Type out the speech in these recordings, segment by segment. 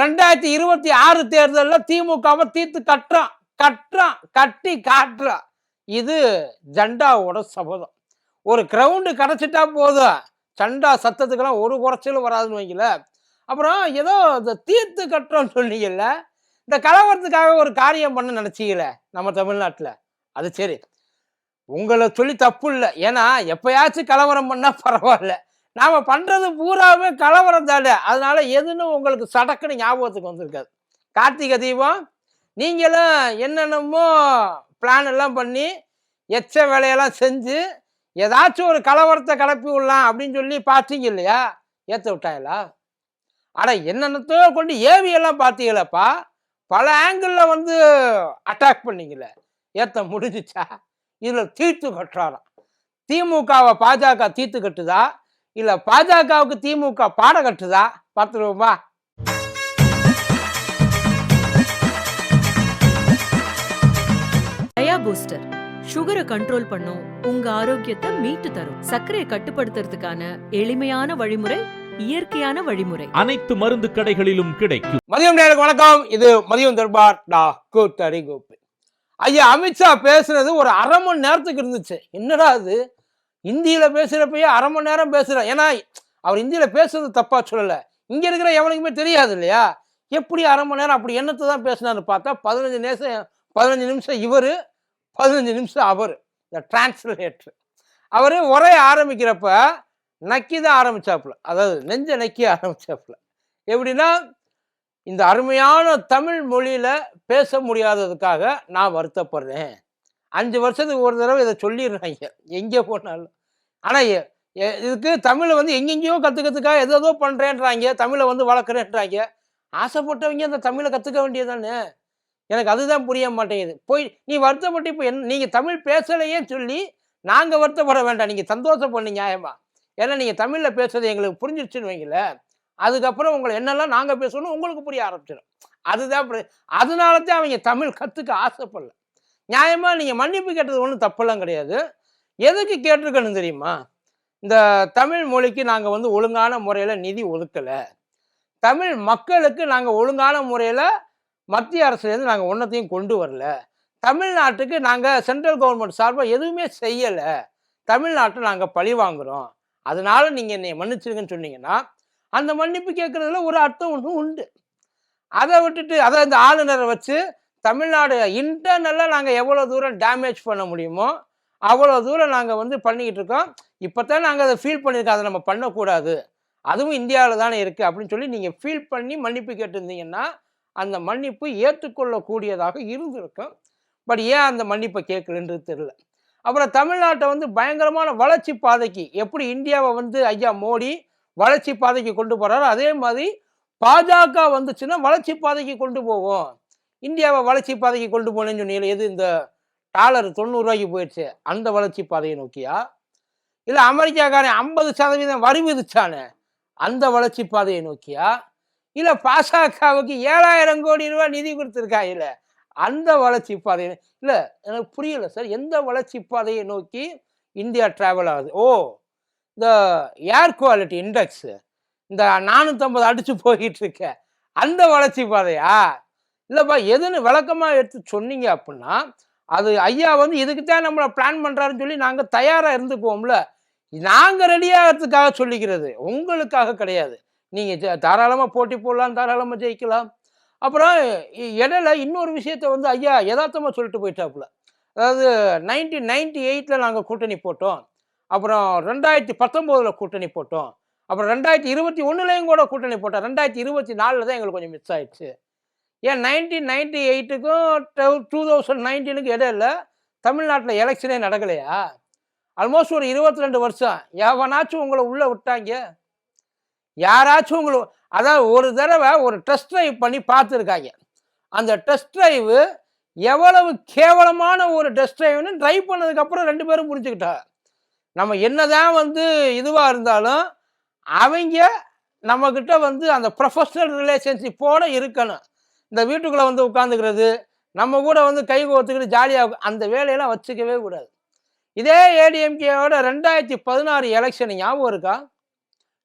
ரெண்டாயிரத்தி இருபத்தி ஆறு தேர்தலில் திமுகவை தீர்த்து கட்டுறான் கட்டுறான் கட்டி காட்டுறான் இது ஜண்டாவோட சபதம். ஒரு கிரவுண்டு கிடச்சிட்டா போதும். சண்டா சத்தத்துக்கெல்லாம் ஒரு குறைச்சலும் வராதுன்னு வைங்கள. அப்புறம் ஏதோ இந்த தீர்த்து கட்டுறோம்னு சொன்னீங்கல்ல இந்த கலவரத்துக்காக ஒரு காரியம் பண்ண நினச்சிக்கல நம்ம தமிழ்நாட்டில். அது சரி. உங்களை சொல்லி தப்பு இல்லை. ஏன்னா எப்பயாச்சும் கலவரம் பண்ணால் பரவாயில்ல. நாம் பண்ணுறது பூராவே கலவரம் தானே. அதனால எதுன்னு உங்களுக்கு சடக்குன்னு ஞாபகத்துக்கு வந்திருக்காது. கார்த்திகை தீபம் நீங்களும் என்னென்னமோ பிளான் எல்லாம் பண்ணி எச்ச வேலையெல்லாம் செஞ்சு ஏதாச்சும் ஒரு கலவரத்தை கிளப்பி விடலாம் அப்படின்னு சொல்லி பார்த்தீங்க இல்லையா? ஏற்ற விட்டாங்களா ஆனால் என்னென்னத்தோ கொண்டு ஏவியெல்லாம் பார்த்தீங்களப்பா? பல ஆங்கிளில் வந்து அட்டாக் பண்ணீங்கள ஏற்ற முடிஞ்சிச்சா? இதில் தீர்த்து கட்டுறாராம். திமுகவை பாஜக தீர்த்து கட்டுதா? இல்லை பாஜகவுக்கு திமுக பாட கட்டுதா பார்த்துருவோமா? டயா பூஸ்டர். சுகரை கண்ட்ரோல் பண்ணும் உங்க ஆரோக்கியத்தை மீட்டு தரும். சர்க்கரையை கட்டுப்படுத்துறதுக்கான எளிமையான வழிமுறை இயற்கையான வழிமுறை. அனைத்து மருந்து கடைகளிலும் கிடைக்கும். மதியம் நேருக்கு வணக்கம். இது மதியம் தர்பார் டா கூத்தடி கோப்பு ஐயா அமித்ஷா பேசுனது ஒரு அரை மணி நேரத்துக்கு இருந்துச்சு. என்னடா அது இந்தியில் பேசுகிறப்பயே அரை மணி நேரம் பேசுகிறேன் ஏன்னா அவர் இந்தியில் பேசுறது தப்பாக சொல்லலை. இங்கே இருக்கிற எவனுக்குமே தெரியாது இல்லையா? எப்படி அரை மணி நேரம் அப்படி என்னத்தை தான் பேசினாரு பார்த்தா பதினஞ்சு நிமிஷம் பதினஞ்சு நிமிஷம் இவர் பதினஞ்சு நிமிஷம் அவர். இந்த டிரான்ஸ்லேட்டர் அவர் உரைய ஆரம்பிக்கிறப்ப நக்கி தான் ஆரம்பிச்சாப்புல. அதாவது நெஞ்ச நக்கி ஆரம்பிச்சாப்புல. எப்படின்னா இந்த அருமையான தமிழ் மொழியில் பேச முடியாததுக்காக நான் வருத்தப்படுறேன். அஞ்சு வருஷத்துக்கு ஒரு தடவை இதை சொல்லிடுறாங்க. எங்கே போனாலும். ஆனால் இதுக்கு தமிழை வந்து எங்கெங்கேயோ கற்றுக்கிறதுக்காக எதோ பண்ணுறேன்றாங்க தமிழை வந்து வளர்க்குறேன்றாங்க. ஆசைப்பட்டவங்க அந்த தமிழை கற்றுக்க வேண்டியதானே எனக்கு அதுதான் புரிய மாட்டேங்குது. போய் நீ வருத்தப்பட்டு இப்போ என் நீங்கள் தமிழ் பேசலையே சொல்லி நாங்கள் வருத்தப்பட வேண்டாம். நீங்கள் சந்தோஷப்படணும் நியாயமாக ஏன்னா நீங்கள் தமிழில் பேசுறது எங்களுக்கு புரிஞ்சிருச்சுன்னு வைங்களேன். அதுக்கப்புறம் உங்களை என்னெல்லாம் நாங்கள் பேசணும் உங்களுக்கு புரிய ஆரம்பிச்சிடும். அதுதான் அதனால தான் அவங்க தமிழ் கற்றுக்க ஆசைப்படல. நியாயமாக நீங்கள் மன்னிப்பு கேட்டது ஒன்றும் தப்பெல்லாம் கிடையாது. எதுக்கு கேட்டிருக்கணும் தெரியுமா? இந்த தமிழ் மொழிக்கு நாங்கள் வந்து ஒழுங்கான முறையில் நிதி ஒதுக்கலை. தமிழ் மக்களுக்கு நாங்கள் ஒழுங்கான முறையில் மத்திய அரசுலேருந்து நாங்கள் ஒன்றத்தையும் கொண்டு வரல. தமிழ்நாட்டுக்கு நாங்கள் சென்ட்ரல் கவர்மெண்ட் சார்பாக எதுவுமே செய்யலை. தமிழ்நாட்டை நாங்கள் பழி வாங்குகிறோம் அதனால நீங்கள் என்னை மன்னிச்சிருங்கன்னு சொன்னீங்கன்னா அந்த மன்னிப்பு கேட்குறதுல ஒரு அர்த்தம் ஒன்றும் உண்டு. அதை விட்டுட்டு அதை இந்த ஆளுநரை வச்சு தமிழ்நாடு இன்டர்னலாக நாங்கள் எவ்வளோ தூரம் டேமேஜ் பண்ண முடியுமோ அவ்வளோ தூரம் நாங்கள் வந்து பண்ணிக்கிட்டு இருக்கோம். இப்போ தான் நாங்கள் அதை ஃபீல் பண்ணியிருக்கோம் அதை நம்ம பண்ணக்கூடாது. அதுவும் இந்தியாவில் தானே இருக்குது அப்படின்னு சொல்லி நீங்கள் ஃபீல் பண்ணி மன்னிப்பு கேட்டிருந்தீங்கன்னா அந்த மன்னிப்பு ஏற்றுக்கொள்ளக்கூடியதாக இருந்திருக்கும். பட் ஏன் அந்த மன்னிப்பை கேட்கலன்றது தெரில அப்புறம் தமிழ்நாட்டை வந்து பயங்கரமான வளர்ச்சி பாதைக்கு எப்படி இந்தியாவை வந்து ஐயா மோடி வளர்ச்சி பாதைக்கு கொண்டு போகிறாரோ அதே மாதிரி பாஜக வந்துச்சுன்னா வளர்ச்சி பாதைக்கு கொண்டு போவோம். இந்தியாவை வளர்ச்சி பாதைக்கு கொண்டு போனேன்னு சொன்னீங்க எது இந்த டாலர் தொண்ணூறுரூவாய்க்கு போயிடுச்சு அந்த வளர்ச்சி பாதையை நோக்கியா? இல்லை அமெரிக்காக்காரன் ஐம்பது சதவீதம் வரி விதிச்சானே அந்த வளர்ச்சி பாதையை நோக்கியா? இல்லை பாசகவுக்கு ஏழாயிரம் கோடி ரூபாய் நிதி கொடுத்துருக்காங்கல்ல அந்த வளர்ச்சி பாதையை இல்லை எனக்கு புரியல சார் எந்த வளர்ச்சி பாதையை நோக்கி இந்தியா ட்ராவல் ஆகுது? ஓ இந்த ஏர் குவாலிட்டி இண்டெக்ஸு இந்த நானூற்றம்பது அடித்து போய்கிட்டு இருக்க அந்த வளர்ச்சி பாதையா? இல்லைப்பா எதுன்னு விளக்கமாக எடுத்து சொன்னீங்க அப்படின்னா அது ஐயா வந்து இதுக்கு தான் நம்மளை பிளான் பண்ணுறாருன்னு சொல்லி நாங்கள் தயாராக இருந்துக்குவோம்ல. நாங்கள் ரெடியாகிறதுக்காக சொல்லிக்கிறது. உங்களுக்காக கிடையாது. நீங்கள் தாராளமாக போட்டி போடலாம் தாராளமாக ஜெயிக்கலாம். அப்புறம் இடையில இன்னொரு விஷயத்த வந்து ஐயா யதார்த்தமாக சொல்லிட்டு போயிட்டாப்புல. அதாவது நைன்டீன் நைன்டி எயிட்டில் நாங்கள் கூட்டணி போட்டோம். அப்புறம் ரெண்டாயிரத்தி பத்தொம்போதில் கூட்டணி போட்டோம். அப்புறம் ரெண்டாயிரத்தி இருபத்தி ஒன்றுலேயும் கூட கூட்டணி போட்டோம். ரெண்டாயிரத்தி இருபத்தி நாலில் தான் எங்களுக்கு கொஞ்சம் மிஸ் ஆயிடுச்சு. ஏன் நைன்டீன் நைன்டி எயிட்டுக்கும் டூ தௌசண்ட் நைன்டீனுக்கும் இடையில தமிழ்நாட்டில் எலெக்ஷனே நடக்கலையா? ஆல்மோஸ்ட் ஒரு இருபத்தி ரெண்டு வருஷம். எவனாச்சும் உங்களை உள்ளே விட்டாங்க? யாராச்சும் உங்களை அதாவது ஒரு தடவை ஒரு டெஸ்ட் ட்ரைவ் பண்ணி பார்த்துருக்காங்க. அந்த டெஸ்ட் ட்ரைவ் எவ்வளவு கேவலமான ஒரு டெஸ்ட் ட்ரைவ்னு ட்ரைவ் பண்ணதுக்கப்புறம் ரெண்டு பேரும் புரிஞ்சுக்கிட்டா நம்ம என்னதான் வந்து இதுவாக இருந்தாலும் அவங்க நம்மக்கிட்ட வந்து அந்த ப்ரொஃபஷ்னல் ரிலேஷன்ஷிப்போடு இருக்கணும். இந்த வீட்டுக்குள்ளே வந்து உட்காந்துக்கிறது நம்ம கூட வந்து கை கோர்த்துக்கிட்டு ஜாலியாக அந்த வேலையெல்லாம் வச்சுக்கவே கூடாது. இதே ஏடிஎம்கேவோட ரெண்டாயிரத்தி பதினாறு எலெக்ஷன் ஞாபகம் இருக்கா?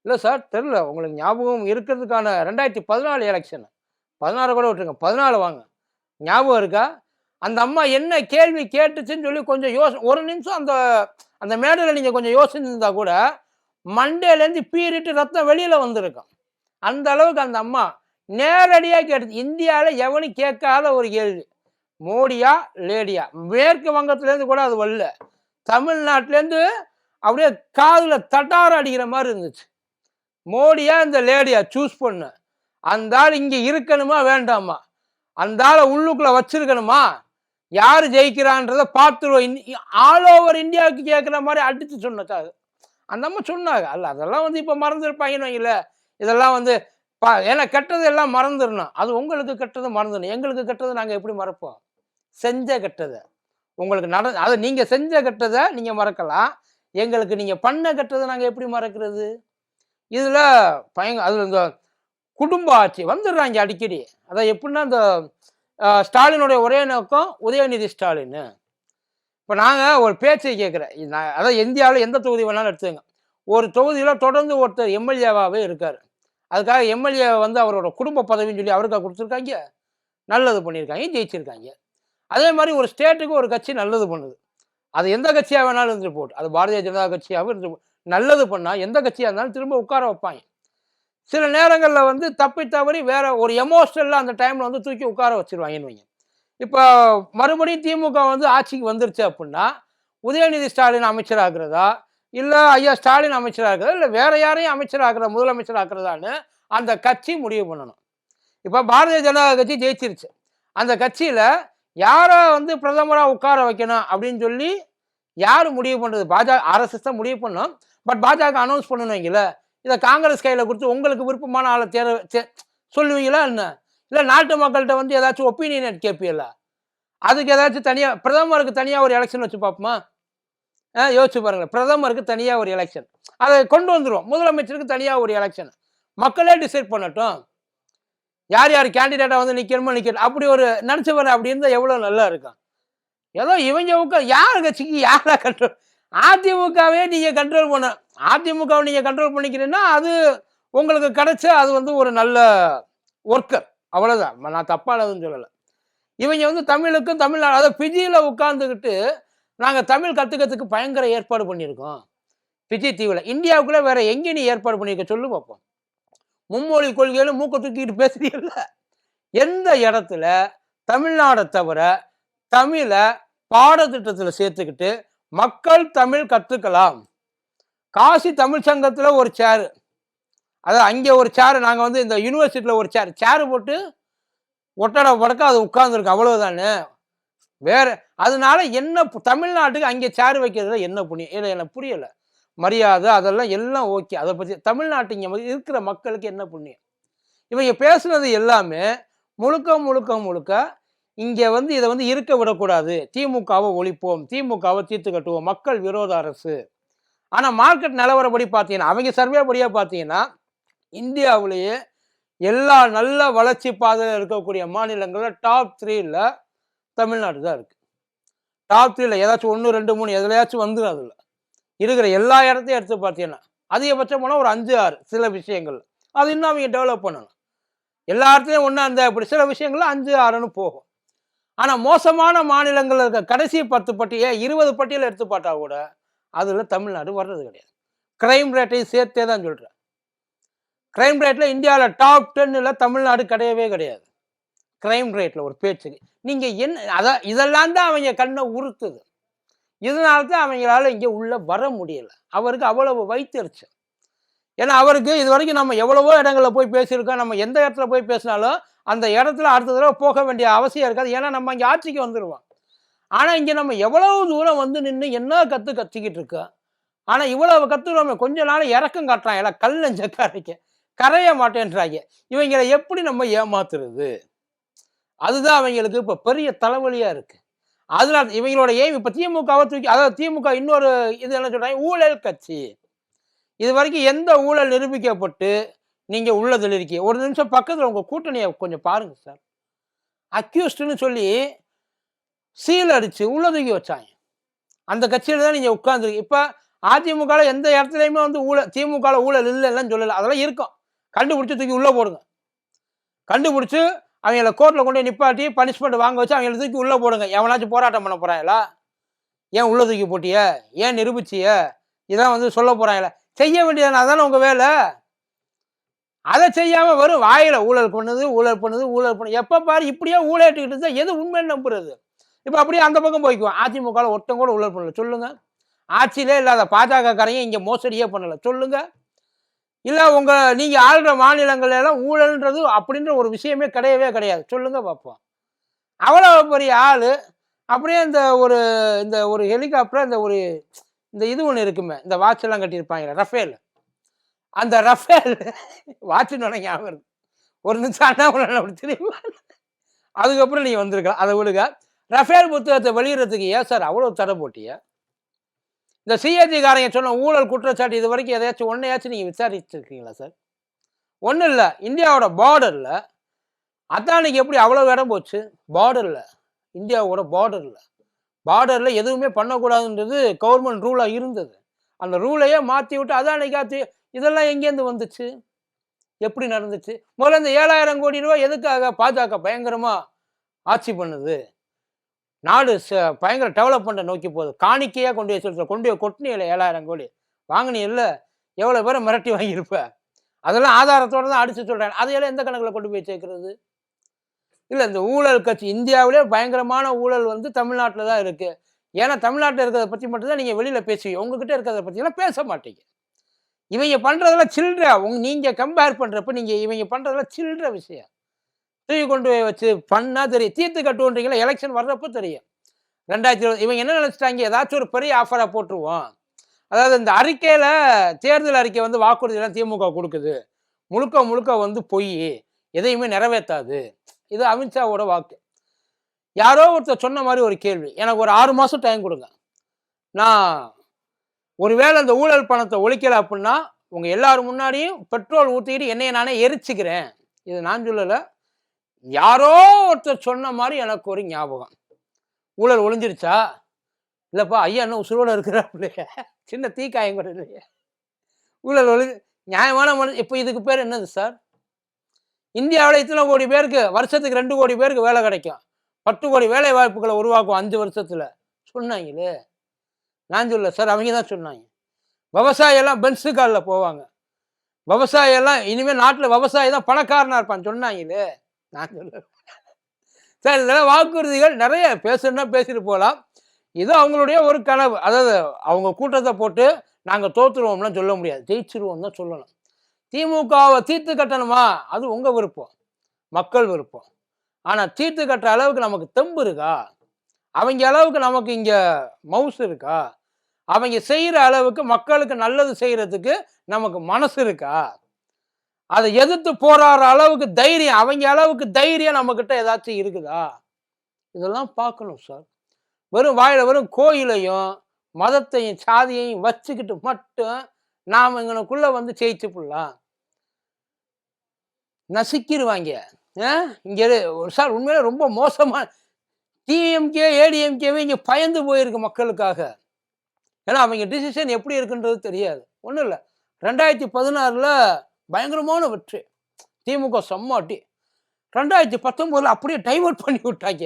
இல்லை சார் தெரில உங்களுக்கு ஞாபகம் இருக்கிறதுக்கான ரெண்டாயிரத்தி பதினாலு எலெக்ஷன் பதினாறு கூட விட்டுருங்க. பதினாலு வாங்க. ஞாபகம் இருக்கா? அந்த அம்மா என்ன கேள்வி கேட்டுச்சுன்னு சொல்லி கொஞ்சம் யோசி ஒரு நிமிஷம் அந்த அந்த மேடையில் நீங்கள் கொஞ்சம் யோசிச்சிருந்தா கூட மண்டேலேருந்து பீறிட்டு ரத்தம் வெளியில் வந்திருக்கும். அந்த அளவுக்கு அந்த அம்மா நேரடியாக கேட்டது இந்தியாவில் எவனும் கேட்காத ஒரு கேள்வி. மோடியா லேடியா? மேற்கு வங்கத்துலேருந்து கூட அது வரல. தமிழ்நாட்டிலேருந்து அப்படியே காதில் தட்டார அடிக்கிற மாதிரி இருந்துச்சு. மோடியா இந்த லேடியா? சூஸ் பண்ணு. அந்த ஆள் இங்கே இருக்கணுமா வேண்டாமா? அந்த ஆளை உள்ளுக்குள்ளே வச்சிருக்கணுமா? யார் ஜெயிக்கிறான்றதை பார்த்துருவோம் ஆல் ஓவர் இந்தியாவுக்கு கேட்குற மாதிரி அடித்து சொன்னச்சா அது அந்த அம்மா சொன்னாங்க. அல்ல அதெல்லாம் வந்து இப்போ மறந்துருப்பாங்கன்னு வைங்கள இதெல்லாம் வந்து பா ஏன்னா கெட்டது எல்லாம் மறந்துடணும். அது உங்களுக்கு கெட்டது மறந்துடணும். எங்களுக்கு கெட்டது நாங்கள் எப்படி மறப்போம்? செஞ்ச கெட்டதை. உங்களுக்கு நட அதை நீங்கள் செஞ்ச கெட்டதை நீங்கள் மறக்கலாம். எங்களுக்கு நீங்கள் பண்ண கெட்டதை நாங்கள் எப்படி மறக்கிறது? இதில் பயங்க அதில் இந்த குடும்ப ஆட்சி வந்துடுறாங்க அடிக்கடி. அதான் எப்படின்னா இந்த ஸ்டாலினுடைய ஒரே நோக்கம் உதயநிதி ஸ்டாலின். இப்போ நாங்கள் ஒரு பேச்சை கேட்குறேன். நான் அதான் இந்தியாவில் எந்த தொகுதி வேணாலும் எடுத்துங்க ஒரு தொகுதியில் தொடர்ந்து ஒருத்தர் எம்எல்ஏவாகவே இருக்கார். அதுக்காக எம்எல்ஏ வந்து அவரோட குடும்ப பதவின்னு சொல்லி அவருக்காக கொடுத்துருக்காங்க. நல்லது பண்ணியிருக்காங்க ஜெயிச்சிருக்காங்க. அதே மாதிரி ஒரு ஸ்டேட்டுக்கு ஒரு கட்சி நல்லது பண்ணுது. அது எந்த கட்சியாக வேணாலும் இருந்துட்டு போட்டு அது பாரதிய ஜனதா கட்சியாகவும் இருந்து நல்லது பண்ணால் எந்த கட்சியாக இருந்தாலும் திரும்ப உட்கார வைப்பாங்க. சில நேரங்களில் வந்து தப்பி தவறி வேற ஒரு எமோஷனலில் அந்த டைமில் வந்து தூக்கி உட்கார வச்சிருவாங்கன்னு வைங்க. இப்போ மறுபடியும் திமுக வந்து ஆட்சிக்கு வந்துருச்சு அப்படின்னா உதயநிதி ஸ்டாலின் அமைச்சராகிறதா இல்லை ஐயா ஸ்டாலின் அமைச்சராகிறதா இல்லை வேற யாரையும் அமைச்சராகிற முதலமைச்சராகிறதான்னு அந்த கட்சி முடிவு பண்ணணும். இப்போ பாரதிய ஜனதா கட்சி ஜெயிச்சிருச்சு. அந்த கட்சியில் யாரை வந்து பிரதமராக உட்கார வைக்கணும் அப்படின்னு சொல்லி யார் முடிவு பண்ணுறது பாஜக அரசு தான் முடிவு பண்ணும் பட் பாஜக அனௌன்ஸ் பண்ணணுங்கள இதை காங்கிரஸ் கையில் கொடுத்து உங்களுக்கு விருப்பமான ஆளை தேர சொல்லுவீங்களா என்ன? இல்லை நாட்டு மக்கள்கிட்ட வந்து ஏதாச்சும் ஒப்பீனியன் கேட்பீங்களா? அதுக்கு ஏதாச்சும் தனியாக பிரதமருக்கு தனியாக ஒரு எலெக்ஷன் வச்சு பார்ப்போமா? யோசிச்சு பாருங்கள் பிரதமருக்கு தனியாக ஒரு எலெக்ஷன் அதை கொண்டு வந்துருவோம். முதலமைச்சருக்கு தனியாக ஒரு எலெக்ஷன் மக்களே டிசைட் பண்ணட்டும். யார் யார் கேண்டிடேட்டாக வந்து நிற்கணுமோ நிற்கணும் அப்படி ஒரு நினச்சி பாரு அப்படி இருந்தால் எவ்வளோ நல்லா இருக்கும். ஏதோ இவங்க உட்கார் யார் கட்சிக்கு யாரை கண்ட்ரோல் அதிமுகவே நீங்கள் கண்ட்ரோல் பண்ண அதிமுகவை நீங்கள் கண்ட்ரோல் பண்ணிக்கிறீங்கன்னா அது உங்களுக்கு கிடைச்ச அது வந்து ஒரு நல்ல ஒர்க்கர் அவ்வளோதான் நான் தப்பானதுன்னு சொல்லலை. இவங்க வந்து தமிழுக்கும் தமிழ்நாடு அதாவது பிஜியில் உட்காந்துக்கிட்டு நாங்கள் தமிழ் கற்றுக்கிறதுக்கு பயங்கர ஏற்பாடு பண்ணியிருக்கோம். பிஜி தீவில். இந்தியாவுக்குள்ளே வேற எங்கே நீ ஏற்பாடு பண்ணியிருக்க சொல்லு பார்ப்போம் மும்மொழி கொள்கையில மூக்க தூக்கிட்டு பேசுறீங்கல்ல எந்த இடத்துல தமிழ்நாடை தவிர தமிழை பாடத்திட்டத்தில் சேர்த்துக்கிட்டு மக்கள் தமிழ் கற்றுக்கலாம் காசி தமிழ் சங்கத்தில் ஒரு சேரு அதாவது அங்கே ஒரு சேரு நாங்கள் வந்து இந்த யூனிவர்சிட்டியில் ஒரு சேர் சேரு போட்டு ஒட்டடை படக்க அது உட்காந்துருக்கு அவ்வளோதானே வேற அதனால என்ன தமிழ்நாட்டுக்கு அங்கே சேர் வைக்கிறதுல என்ன புண்ணியம்? இல்லை எனக்கு புரியலை. மரியாதை அதெல்லாம் எல்லாம் ஓகே. அதை பற்றி தமிழ்நாட்டு இங்கே இருக்கிற மக்களுக்கு என்ன புண்ணியம்? இவங்க பேசுனது எல்லாமே முழுக்க முழுக்க முழுக்க இங்கே வந்து இதை வந்து இருக்க விடக்கூடாது. திமுகவை ஒழிப்போம் திமுகவை தீர்த்து கட்டுவோம் மக்கள் விரோத அரசு. ஆனால் மார்க்கெட் நிலவரப்படி பார்த்தீங்கன்னா அவங்க சர்வே படியாக பார்த்தீங்கன்னா இந்தியாவிலேயே எல்லா நல்ல வளர்ச்சி பாதையில் இருக்கக்கூடிய மாநிலங்களில் டாப் த்ரீல தமிழ்நாடு தான் இருக்குது டாப் த்ரீல ஏதாச்சும் ஒன்று ரெண்டு மூணு எதுலையாச்சும் வந்துடும் அதில். இருக்கிற எல்லா இடத்தையும் எடுத்து பார்த்தீங்கன்னா அதிகபட்சம் போனால் ஒரு அஞ்சு ஆறு சில விஷயங்கள் அது இன்னும் அவங்க டெவலப் பண்ணணும். எல்லா இடத்துலையும் ஒன்று அந்த இப்படி சில விஷயங்கள்ல அஞ்சு ஆறுன்னு போகும். ஆனால் மோசமான மாநிலங்கள் இருக்க கடைசி பத்து பட்டியை இருபது பட்டியல் எடுத்து பார்த்தா கூட அதில் தமிழ்நாடு வர்றது கிடையாது. கிரைம் ரேட்டையும் சேர்த்தே தான் சொல்கிறேன் கிரைம் ரேட்டில் இந்தியாவில் டாப் டென்னில் தமிழ்நாடு கிடையவே கிடையாது. கிரைம் ரேட்டில் ஒரு பேச்சுக்கு நீங்கள் என்ன அதான் இதெல்லாம் தான் அவங்க கண்ணை உறுத்துது. இதனால தான் அவங்களால இங்கே உள்ளே வர முடியல. அவருக்கு அவ்வளவு வைத்திருச்சு ஏன்னா அவருக்கு இது வரைக்கும் நம்ம எவ்வளவோ இடங்களில் போய் பேசியிருக்கோம். நம்ம எந்த இடத்துல போய் பேசினாலும் அந்த இடத்துல அடுத்த தடவை போக வேண்டிய அவசியம் இருக்காது. ஏன்னா நம்ம இங்கே ஆட்சிக்கு வந்துடுவோம் ஆனால் இங்கே நம்ம எவ்வளவு தூரம் வந்து நின்று என்ன கற்று கத்திக்கிட்டு இருக்கோம் ஆனால் இவ்வளவு கற்றுக்கிறோமே கொஞ்ச நாள் இறக்கம் காட்டுறான். எல்லாம் கல் நெஞ்ச கரைக்க கரைய மாட்டேன்றாங்க. இவங்களை எப்படி நம்ம ஏமாத்துறது? அதுதான் அவங்களுக்கு இப்போ பெரிய தலைவலியாக இருக்கு. அதனால இவங்களோட ஏம் இப்போ திமுகவை தூக்கி அதாவது திமுக இன்னொரு இது என்ன சொல்றாங்க? ஊழல் கட்சி. இது வரைக்கும் எந்த ஊழல் நிரூபிக்கப்பட்டு நீங்க உள்ளதில் இருக்கீங்க? ஒரு நிமிஷம் பக்கத்தில் உங்க கூட்டணியை கொஞ்சம் பாருங்க சார். அக்யூஸ்டுன்னு சொல்லி சீல் அடிச்சு உள்ள தூக்கி வச்சாங்க. அந்த கட்சியில தான் நீங்க உட்கார்ந்துருக்கு இப்போ அதிமுகவில் எந்த இடத்துலையுமே வந்து ஊழல் திமுகவில் ஊழல் இல்லைன்னு சொல்லலை. அதெல்லாம் இருக்கும். கண்டுபிடிச்சி தூக்கி உள்ளே போடுங்க. கண்டுபிடிச்சி அவங்கள கோர்ட்டில் கொண்டு போய் நிப்பாட்டி பனிஷ்மெண்ட் வாங்க வச்சு அவங்கள தூக்கி உள்ளே போடுங்க. எவனாச்சும் போராட்டம் பண்ண போகிறாங்களா ஏன் உள்ளே தூக்கி போட்டிய? ஏன் நிரூபிச்சிய? இதான் வந்து சொல்ல போகிறாங்களா செய்ய வேண்டியது அதானே உங்கள் வேலை? அதை செய்யாமல் வரும் வாயில் ஊழல் பண்ணுது ஊழல் பண்ணுது ஊழல் பண்ணுது எப்போ பாரு இப்படியே ஊழலிட்டுக்கிட்டு இருந்தால் எது உண்மைன்னு நம்புறது? இப்போ அப்படியே அந்த பக்கம் போய்க்குவோம். அதிமுகவில் ஒருத்தன் கூட ஊழல் பண்ணல. சொல்லுங்கள் ஆட்சியிலே இல்லாத பாஜக காரையும் இங்கே மோசடியே பண்ணலை. சொல்லுங்கள் இல்லை உங்கள் நீங்கள் ஆளுற மாநிலங்களெல்லாம் ஊழல்ன்றது அப்படின்ற ஒரு விஷயமே கிடையவே கிடையாது. சொல்லுங்க பார்ப்போம் அவ்வளோ பெரிய ஆள். அப்படியே இந்த ஒரு இந்த ஒரு ஹெலிகாப்டர் இந்த ஒரு இந்த இது ஒன்று இருக்குமே இந்த வாட்செல்லாம் கட்டியிருப்பாங்க ரஃபேல். அந்த ரஃபேல் வாட்சு ஞாபகம் இருக்கு. ஒரு நிமிஷம் அண்ணா அப்படி தெரியுமா அதுக்கப்புறம் நீங்கள் வந்திருக்கலாம். அதை விடுங்க. ரஃபேல் புத்தகத்தை வெளியிடறதுக்கு ஏன் சார் அவ்வளோ தடை போட்டியா? இந்த சிஏஜி காரங்க சொன்ன ஊழல் குற்றச்சாட்டு இது வரைக்கும் எதையாச்சும் ஒன்றையாச்சும் நீங்கள் விசாரிச்சிருக்கீங்களா சார் ஒன்றும் இல்லை. இந்தியாவோட பார்டரில் அத்தானிக்கு எப்படி அவ்வளோ இடம் போச்சு? பார்டரில் இந்தியாவோட பார்டரில் பார்டரில் எதுவுமே பண்ணக்கூடாதுன்றது கவர்மெண்ட் ரூலாக இருந்தது. அந்த ரூலையே மாற்றி விட்டு அதானிக்கு ஆத்தி இதெல்லாம் எங்கேருந்து வந்துச்சு? எப்படி நடந்துச்சு? முதல்ல இந்த ஏழாயிரம் கோடி ரூபாய் எதுக்காக பாஜக பயங்கரமாக ஆட்சி பண்ணுது? நாடு ச- பயங்கர டெவலப்மெண்ட்டை நோக்கி போகுது. காணிக்கையாக கொண்டு போய் சொல்ற கொண்டு போய் கொட்டினியில் ஏழாயிரம் கோடி. வாங்கினியில் இல்லை எவ்வளோ பேரை மிரட்டி வாங்கியிருப்ப? அதெல்லாம் ஆதாரத்தோட தான் அடிச்சு சொல்கிறேன் அதையெல்லாம் எந்த கணக்கில் கொண்டு போய் சேர்க்கறது? இல்லை இந்த ஊழல் கட்சி இந்தியாவிலே பயங்கரமான ஊழல் வந்து தமிழ்நாட்டில் தான் இருக்குது ஏன்னா தமிழ்நாட்டில் இருக்கிறத பற்றி மட்டும்தான் நீங்கள் வெளியில் பேசுவீங்க. உங்ககிட்ட இருக்கிறத பற்றியெல்லாம் பேச மாட்டீங்க. இவங்க பண்ணுறதெல்லாம் சில்ற உங் நீங்கள் கம்பேர் பண்ணுறப்ப நீங்கள் இவங்க பண்ணுறதெல்லாம் சில்ற விஷயம். தூக்கி கொண்டு போய் வச்சு பண்ணால் தெரியும். தீர்த்து கட்டுன்றீங்களா எலெக்ஷன் வர்றப்போ தெரியும். ரெண்டாயிரத்தி இருபது இவங்க என்ன நினச்சிட்டாங்க? ஏதாச்சும் ஒரு பெரிய ஆஃபராக போட்டுருவோம். அதாவது இந்த அறிக்கையில் தேர்தல் அறிக்கை வந்து வாக்குறுதியெல்லாம் திமுக கொடுக்குது. முழுக்க முழுக்க வந்து பொய். எதையுமே நிறைவேற்றாது. இது அமித்ஷாவோட வாக்கு. யாரோ ஒருத்தர் சொன்ன மாதிரி ஒரு கேள்வி. எனக்கு ஒரு ஆறு மாதம் டைம் கொடுங்க. நான் ஒருவேளை அந்த ஊழல் பணத்தை ஒழிக்கலை அப்படின்னா உங்கள் எல்லாரும் முன்னாடியும் பெட்ரோல் ஊற்றிக்கிட்டு என்னையை நானே எரிச்சுக்கிறேன். இது நான் சொல்லலை. யாரோ ஒருத்தர் சொன்ன மாதிரி எனக்கு ஒரு ஞாபகம். ஊழல் ஒளிஞ்சிருச்சா? இல்லைப்பா ஐயா என்ன உசுரோட இருக்கிறாப்புலையே சின்ன தீக்காயம் கூட இல்லையே. ஊழல் ஒளி நியாயமான மனு இப்போ இதுக்கு பேர் என்னது சார்? இந்தியாவில் இத்தனை கோடி பேருக்கு வருஷத்துக்கு ரெண்டு கோடி பேருக்கு வேலை கிடைக்கும். பத்து கோடி வேலை வாய்ப்புகளை உருவாக்கும் அஞ்சு வருஷத்தில். சொன்னாங்களே. நான் சொல்ல சார் அவங்க தான் சொன்னாங்க. விவசாயி எல்லாம் பென்ஸு காலில் போவாங்க. விவசாயெல்லாம் இனிமேல் நாட்டில் விவசாயி தான் பணக்காரனாக இருப்பான் சொன்னாங்களே. நான் சொல்ல சார் இதெல்லாம் வாக்குறுதிகள் நிறைய பேசணும்னா பேசிட்டு போகலாம் இது அவங்களுடைய ஒரு கனவு. அதாவது அவங்க கூட்டத்தை போட்டு நாங்கள் தோத்துருவோம்லாம் சொல்ல முடியாது. ஜெயிச்சிருவோம் தான் சொல்லணும். திமுகவை தீர்த்து கட்டணுமா? அது உங்கள் விருப்பம். மக்கள் விருப்பம். ஆனால் தீர்த்து கட்டுற அளவுக்கு நமக்கு தெம்பு இருக்கா? அவங்க அளவுக்கு நமக்கு இங்கே மவுஸ் இருக்கா? அவங்க செய்கிற அளவுக்கு மக்களுக்கு நல்லது செய்கிறதுக்கு நமக்கு மனசு இருக்கா? அதை எதிர்த்து போராடுற அளவுக்கு தைரியம் அவங்க அளவுக்கு தைரியம் நம்மக்கிட்ட ஏதாச்சும் இருக்குதா? இதெல்லாம் பார்க்கணும் சார் வெறும் வாயில் வெறும் கோயிலையும் மதத்தையும் சாதியையும் வச்சுக்கிட்டு மட்டும் நாம் எங்களுக்குள்ள வந்து ஜெயிச்சு புடலாம். நசுக்கிடுவாங்க. இங்கே ஒரு சார் உண்மையில ரொம்ப மோசமாக டிஎம்கே ஏடிஎம்கேவே இங்கே பயந்து போயிருக்கு மக்களுக்காக. ஏன்னா அவங்க டிசிஷன் எப்படி இருக்குன்றது தெரியாது. ஒன்றும் இல்லை. ரெண்டாயிரத்தி பதினாறில் பயங்கரமான வெற்றி. திமுக செம்மாட்டி ரெண்டாயிரத்தி பத்தொம்போதில் அப்படியே டைவர்ட் பண்ணி விட்டாங்க.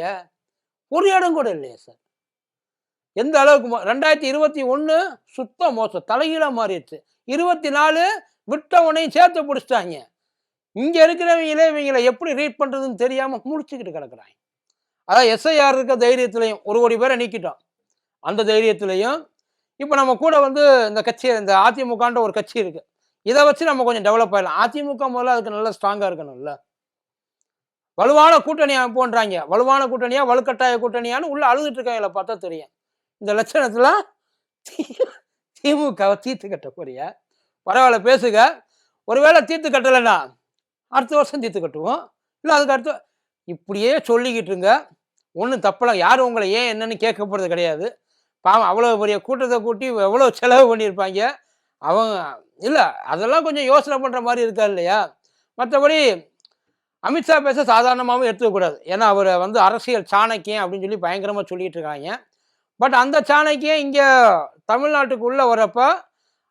ஒரு இடம் கூட இல்லையா சார் எந்த அளவுக்கு ரெண்டாயிரத்தி இருபத்தி ஒன்று சுத்த மோசம். தலைகீழாக மாறிடுச்சு. இருபத்தி நாலு விட்டவனையும் சேர்த்து பிடிச்சிட்டாங்க. இங்கே இருக்கிறவங்களே இவங்களை எப்படி ரீட் பண்ணுறதுன்னு தெரியாமல் முடிச்சுக்கிட்டு கிடக்குறாங்க. அதான் எஸ்ஐஆர் இருக்க தைரியத்திலையும் ஒரு கோடி பேரை நீக்கிட்டோம். அந்த தைரியத்திலையும் இப்போ நம்ம கூட வந்து இந்த கட்சி இந்த அதிமுகன்ற ஒரு கட்சி இருக்குது இதை வச்சு நம்ம கொஞ்சம் டெவலப் ஆயிடலாம். அதிமுக முதல்ல அதுக்கு நல்லா ஸ்ட்ராங்காக இருக்கணும்ல. வலுவான கூட்டணி அமைப்புன்றாங்க வலுவான கூட்டணியா வலுக்கட்டாய கூட்டணியான்னு உள்ள அழுதுட்டு இருக்காங்கள பார்த்தா தெரியும். இந்த லட்சணத்துல திமுகவை தீர்த்து கட்ட போறிய பரவாயில்ல பேசுக. ஒருவேளை தீர்த்து கட்டலைன்னா அடுத்த வருஷம் தீர்த்து கட்டுவோம். இல்லை அதுக்கு அடுத்த இப்படியே சொல்லிக்கிட்டு இருங்க. ஒன்றும் தப்பல யாரும் உங்களை ஏன் என்னன்னு கேட்க போகிறது கிடையாது. பாவம் அவ்வளோ பெரிய கூட்டத்தை கூட்டி எவ்வளோ செலவு பண்ணியிருப்பாங்க. அவங்க இல்லை அதெல்லாம் கொஞ்சம் யோசனை பண்ணுற மாதிரி இருக்கா இல்லையா? மற்றபடி அமித்ஷா பேச சாதாரணமாகவும் எடுத்துக்கக்கூடாது ஏன்னா அவர் வந்து அரசியல் சாணக்கியம் அப்படின்னு சொல்லி பயங்கரமாக சொல்லிட்டு இருக்காங்க. பட் அந்த சாணக்கியம் இங்கே தமிழ்நாட்டுக்குள்ளே வரப்போ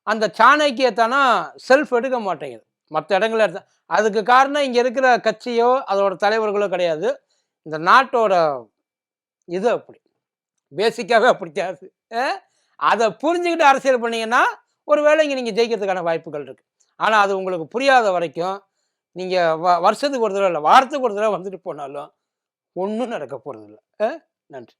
அந்த சாணக்கியத்தானா செல்ஃப் எடுக்க மாட்டேங்குது. மற்ற இடங்களில் எடுத்த அதுக்கு காரணம் இங்கே இருக்கிற கட்சியோ அதோட தலைவர்களோ கிடையாது. இந்த நாட்டோட இது அப்படி. பேசிக்காகவே அப்படி கிடையாது. அதை புரிஞ்சுக்கிட்டு அரசியல் பண்ணிங்கன்னா ஒருவேளை இங்கே நீங்கள் ஜெயிக்கிறதுக்கான வாய்ப்புகள் இருக்குது ஆனால் அது உங்களுக்கு புரியாத வரைக்கும் நீங்கள் வ வருஷத்துக்கு ஒரு தடவை இல்லை வாரத்துக்கு ஒரு தடவை வந்துட்டு போனாலும் ஒன்றும் நடக்க போகிறதில்ல நன்றி.